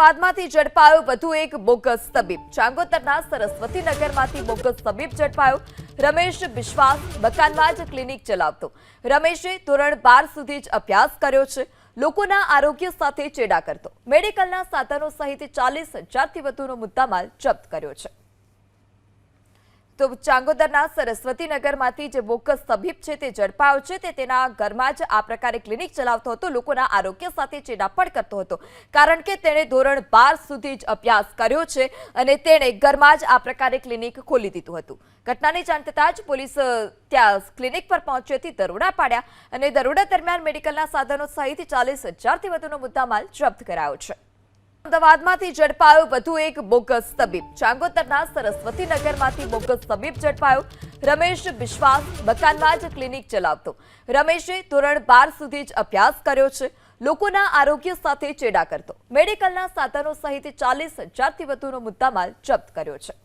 અમદાવાદમાંથી ઝડપાયો વધુ એક બોગસ તબીબ. ચાંગોતરના સરસ્વતી નગરમાંથી બોગસ તબીબ ઝડપાયો. રમેશ વિશ્વાસ મકાનમાં જ ક્લિનિક ચલાવતો. રમેશે ધોરણ બાર સુધી જ અભ્યાસ કર્યો છે. લોકોના આરોગ્ય સાથે ચેડા કરતો. મેડિકલના સાધનો સહિત ચાલીસ હજારથી વધુનો મુદ્દામાલ જપ્ત કર્યો છે. તો ચાંગોદરના સરસ્વતી નગરમાંથી જે બોકસ તબીબ છે તે ઝડપાયો છે તે તેના ઘરમાં જ આ પ્રકારે ક્લિનિક ચલાવતો હતો. લોકોના આરોગ્ય સાથે ચેડા પણ કરતો હતો. કારણ કે તેણે ધોરણ બાર સુધી જ અભ્યાસ કર્યો છે અને તેણે ઘરમાં જ આ પ્રકારે ક્લિનિક ખોલી દીધું હતું. ઘટનાની જાણ થતાં જ પોલીસ ત્યાં ક્લિનિક પર પહોંચી હતી, દરોડા પાડ્યા અને દરોડા દરમિયાન મેડિકલના સાધનો સહિત ચાલીસ હજારથી વધુનો મુદ્દામાલ જપ્ત કરાયો છે. અમદાવાદમાંથી ઝડપાયો વધુ એક બોગસ તબીબ. ચાંગોતરના સરસ્વતી નગરમાંથી બોગસ તબીબ ઝડપાયો. રમેશ વિશ્વાસ મકાનમાં જ ક્લિનિક ચલાવતો. રમેશે ધોરણ બાર સુધી જ અભ્યાસ કર્યો છે. લોકોના આરોગ્ય સાથે ચેડા કરતો. મેડિકલના સાધનો સહિત ચાલીસ હજારથી વધુનો મુદ્દામાલ જપ્ત કર્યો છે.